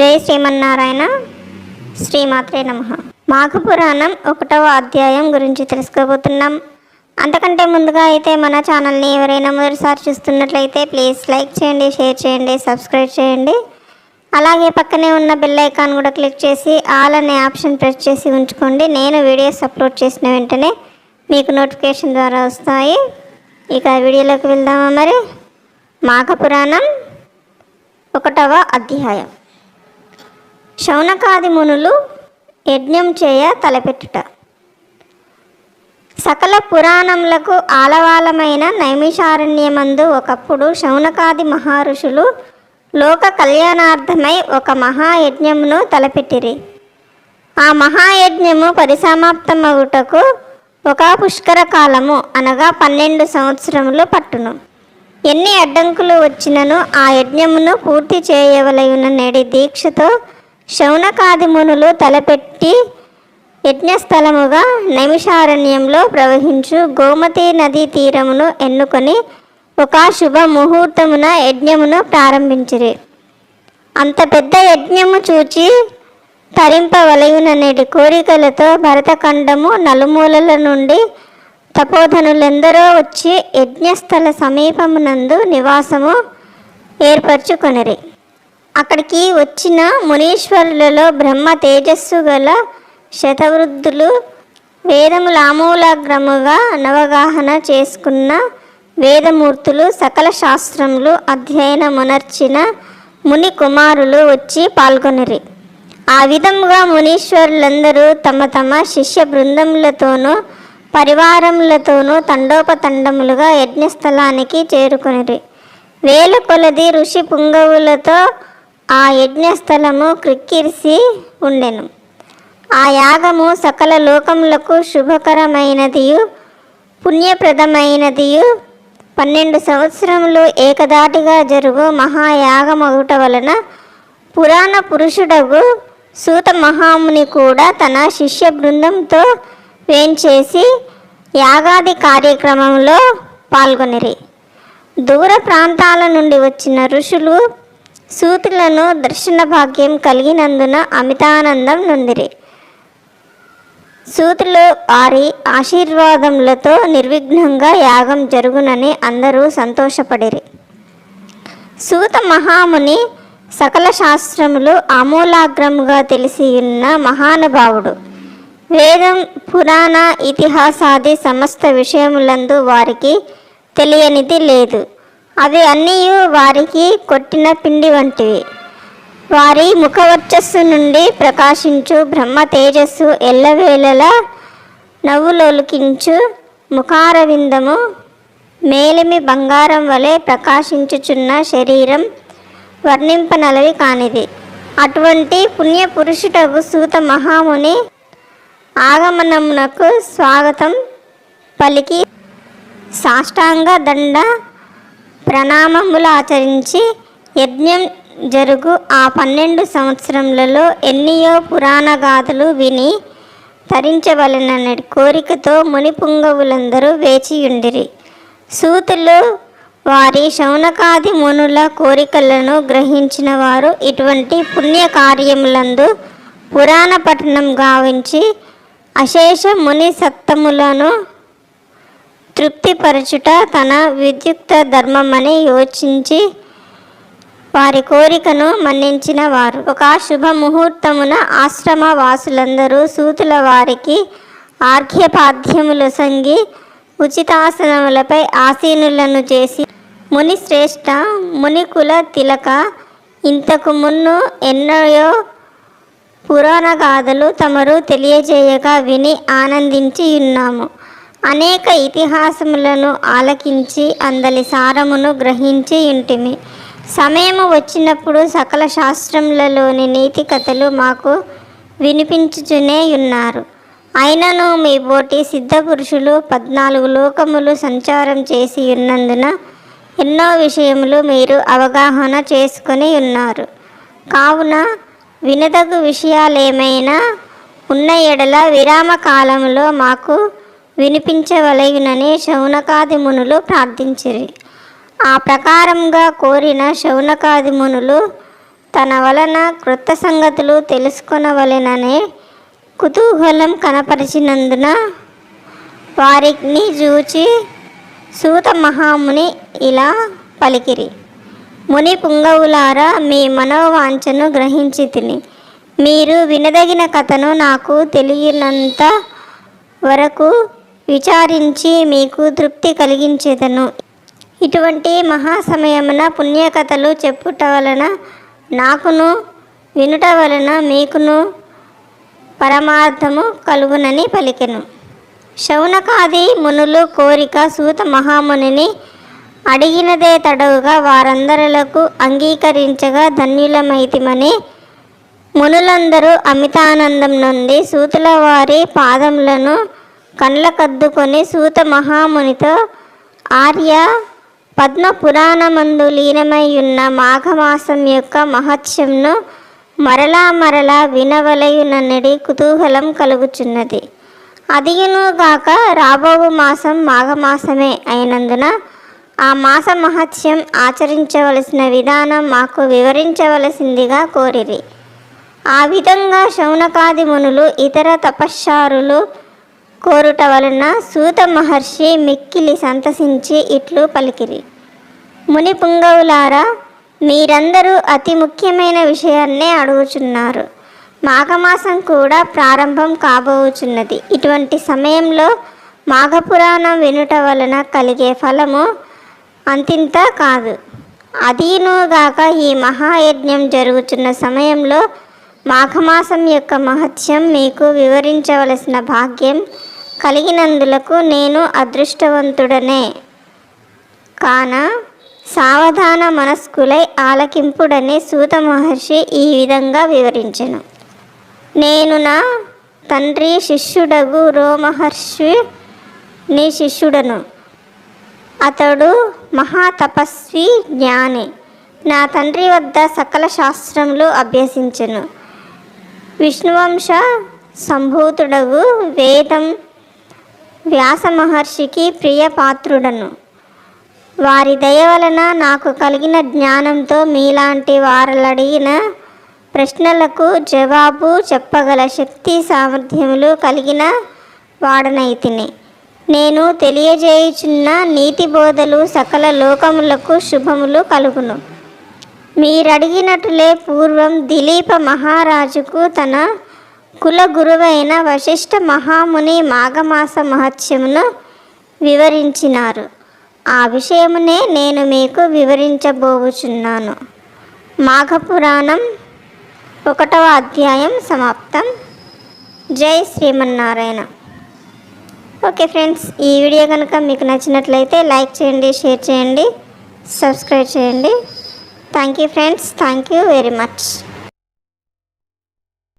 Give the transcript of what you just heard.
జై శ్రీమన్నారాయణ. శ్రీమాత్రే నమ. మాఘ పురాణం ఒకటవ అధ్యాయం గురించి తెలుసుకోబోతున్నాం. అంతకంటే ముందుగా అయితే మన ఛానల్ని ఎవరైనా మొదటిసారి చూస్తున్నట్లయితే ప్లీజ్ లైక్ చేయండి షేర్ చేయండి సబ్స్క్రైబ్ చేయండి. అలాగే పక్కనే ఉన్న బెల్ ఐకాన్ కూడా క్లిక్ చేసి ఆల్ అనే ఆప్షన్ ప్రెస్ చేసి ఉంచుకోండి. నేను వీడియోస్ అప్లోడ్ చేసిన వెంటనే మీకు నోటిఫికేషన్ ద్వారా వస్తాయి. ఇక వీడియోలోకి వెళ్దామా మరి? మాఘ పురాణం ఒకటవ అధ్యాయం. శౌనకాది మునులు యజ్ఞం చేయ తలపెట్టుట. సకల పురాణములకు ఆలవాలమైన నైమిషారణ్యమందు ఒకప్పుడు శౌనకాది మహర్షులు లోక కళ్యాణార్థమై ఒక మహాయజ్ఞమును తలపెట్టిరి. ఆ మహాయజ్ఞము పరిసమాప్తమగుటకు ఒక పుష్కర కాలము అనగా పన్నెండు సంవత్సరములు పట్టును. ఎన్ని అడ్డంకులు వచ్చినను ఆ యజ్ఞమును పూర్తి చేయవలయున నేడి దీక్షతో శౌనకాది మునులు తలపెట్టి యజ్ఞస్థలముగా నైమిషారణ్యంలో ప్రవహించు గోమతి నదీ తీరమును ఎన్నుకొని ఒక శుభ ముహూర్తమున యజ్ఞమును ప్రారంభించిరి. అంత పెద్ద యజ్ఞము చూచి తరింపవలయుననేటి కోరికలతో భరతఖండము నలుమూలల నుండి తపోధనులెందరో వచ్చి యజ్ఞస్థల సమీపమునందు నివాసము ఏర్పరచుకొనిరి. అక్కడికి వచ్చిన మునీశ్వరులలో బ్రహ్మ తేజస్సు గల శతవృద్ధులు వేదముల ఆమూలాగ్రముగా నవగాహన చేసుకున్న వేదమూర్తులు సకల శాస్త్రములు అధ్యయనమునర్చిన ముని కుమారులు వచ్చి పాల్గొనిరి. ఆ విధముగా మునీశ్వరులందరూ తమ తమ శిష్య బృందములతోనూ పరివారములతోనూ తండోపతండములుగా యజ్ఞస్థలానికి చేరుకునిరి. వేల కొలది ఋషి పుంగవులతో ఆ యజ్ఞస్థలము క్రిక్కిరిసి ఉండెను. ఆ యాగము సకల లోకములకు శుభకరమైనదియు పుణ్యప్రదమైనదియు. పన్నెండు సంవత్సరములు ఏకదాటిగా జరుగు మహాయాగమగుట వలన పురాణ పురుషుడగు సూత మహాముని కూడా తన శిష్య బృందంతో వేంచేసి యాగాది కార్యక్రమంలో పాల్గొనిరి. దూర ప్రాంతాల నుండి వచ్చిన ఋషులు సూతులను దర్శన భాగ్యం కలిగినందున అమితానందం నుందిరి. సూతులు వారి ఆశీర్వాదములతో నిర్విఘ్నంగా యాగం జరుగునని అందరూ సంతోషపడిరి. సూత మహాముని సకల శాస్త్రములు ఆమూలాగ్రముగా తెలిసి ఉన్న మహానుభావుడు. వేదం పురాణ ఇతిహాసాది సమస్త విషయములందు వారికి తెలియనిది లేదు. అవి అన్నీ వారికి కొట్టిన పిండి వంటివి. వారి ముఖవర్చస్సు నుండి ప్రకాశించు బ్రహ్మ తేజస్సు ఎల్లవేళలా నవ్వులొలికించు ముఖారవిందము మేలిమి బంగారం వలె ప్రకాశించుచున్న శరీరం వర్ణింపనలవి కానిది. అటువంటి పుణ్యపురుషుటకు సూత మహాముని ఆగమనమునకు స్వాగతం పలికి సాష్టాంగ దండ ప్రణామములు ఆచరించి యజ్ఞం జరుగు ఆ పన్నెండు సంవత్సరములలో ఎన్నియో పురాణ గాథలు విని తరించవలనని కోరికతో మునిపుంగవులందరూ వేచియుండిరి. సూతులు వారి శౌనకాది మునుల కోరికలను గ్రహించిన వారు ఇటువంటి పుణ్య కార్యములందు పురాణ పట్టణం గావించి అశేష ముని సత్తములను తృప్తిపరచుట తన విద్యుక్త ధర్మమని యోచించి వారి కోరికను మన్నించిన వారు. ఒక శుభ ముహూర్తమున ఆశ్రమ వాసులందరూ సూతుల వారికి ఆర్ఘ్యపాధ్యములు సంగి ఉచితాసనములపై ఆసీనులను చేసి ముని శ్రేష్ఠ మునికుల తిలక ఇంతకు మున్ను ఎన్నయో పురాణ గాథలు తమరు తెలియజేయగా విని ఆనందించి ఉన్నాము అనేక ఇతిహాసములను ఆలకించి అందలి సారమును గ్రహించి ఇంటిమి సమయము వచ్చినప్పుడు సకల శాస్త్రములలోని నీతి కథలు మాకు వినిపించుచునే ఉన్నారు. అయినను మీ పోటీ సిద్ధపురుషులు పద్నాలుగు లోకములు సంచారం చేసి ఉన్నందున ఎన్నో విషయములు మీరు అవగాహన చేసుకొని ఉన్నారు. కావున వినదగు విషయాలేమైనా ఉన్న ఎడల విరామ కాలంలో మాకు వినిపించవలయునని శౌనకాది మునులు ప్రార్థించిరి. ఆ ప్రకారంగా కోరిన శౌనకాది మునులు తన వలన కృత సంగతులు తెలుసుకొనవలెననే కుతూహలం కనపరిచినందున వారిని చూచి సూత మహాముని ఇలా పలికిరి. ముని పుంగవులారా మీ మనోవాంఛను గ్రహించి తిని మీరు వినదగిన కథను నాకు తెలియనంత వరకు విచారించి మీకు తృప్తి కలిగించేదను. ఇటువంటి మహాసమయమున పుణ్యకథలు చెప్పుట వలన నాకును వినుట వలన మీకును పరమార్థము కలుగునని పలికెను. శౌనకాది మునులు కోరిక సూత మహామునిని అడిగినదే తడవుగా వారందరులకు అంగీకరించగా ధన్యులమైతిమని మునులందరూ అమితానందం నుండి సూతుల వారి పాదములను కండ్లకద్దుకొని సూత మహామునితో ఆర్య పద్మ పురాణమందు లీనమై ఉన్న మాఘమాసం యొక్క మహత్యంను మరలా మరలా వినవలయునన్నడి కుతూహలం కలుగుచున్నది. అదియునుగాక రాబోవు మాసం మాఘమాసమే అయినందున ఆ మాస మహత్యం ఆచరించవలసిన విధానం మాకు వివరించవలసిందిగా కోరిరి. ఆ విధంగా శౌనకాది మునులు ఇతర తపశ్చారులు కోరుట వలన సూత మహర్షి మిక్కిలి సంతసించి ఇట్లు పలికిరి. ముని పుంగవులారా మీరందరూ అతి ముఖ్యమైన విషయాన్నే అడుగుచున్నారు. మాఘమాసం కూడా ప్రారంభం కాబోచున్నది. ఇటువంటి సమయంలో మాఘపురాణం వినుట వలన కలిగే ఫలము అంతింత కాదు. అదీనుగాక ఈ మహాయజ్ఞం జరుగుతున్న సమయంలో మాఘమాసం యొక్క మహత్యం మీకు వివరించవలసిన భాగ్యం కలిగినందులకు నేను అదృష్టవంతుడనే. కాన సావధాన మనస్కులై ఆలకింపుడని సూత మహర్షి ఈ విధంగా వివరించెను. నేను నా తండ్రి శిష్యుడగు రోమహర్షి నీ శిష్యుడను. అతడు మహాతపస్వి జ్ఞాని. నా తండ్రి వద్ద సకల శాస్త్రములు అభ్యసించెను. విష్ణువంశ సంభూతుడగు వేదం వ్యాస మహర్షికి ప్రియపాత్రుడను. వారి దయ వలన నాకు కలిగిన జ్ఞానంతో మీలాంటి వారలడిగిన ప్రశ్నలకు జవాబు చెప్పగల శక్తి సామర్థ్యములు కలిగిన వాడనైతిని. నేను తెలియజేయుచున్న నీతి బోధలు సకల లోకములకు శుభములు కలుగును. మీరడిగినట్లే పూర్వం దిలీప మహారాజుకు తన కుల గురువైన వశిష్ఠ మహాముని మాఘమాస మహత్యమును వివరించినారు. ఆ విషయమునే నేను మీకు వివరించబోచున్నాను. మాఘపురాణం ఒకటవ అధ్యాయం సమాప్తం. జై శ్రీమన్నారాయణ. ఓకే ఫ్రెండ్స్ ఈ వీడియో కనుక మీకు నచ్చినట్లయితే లైక్ చేయండి షేర్ చేయండి సబ్స్క్రైబ్ చేయండి. Thank you friends thank you very much.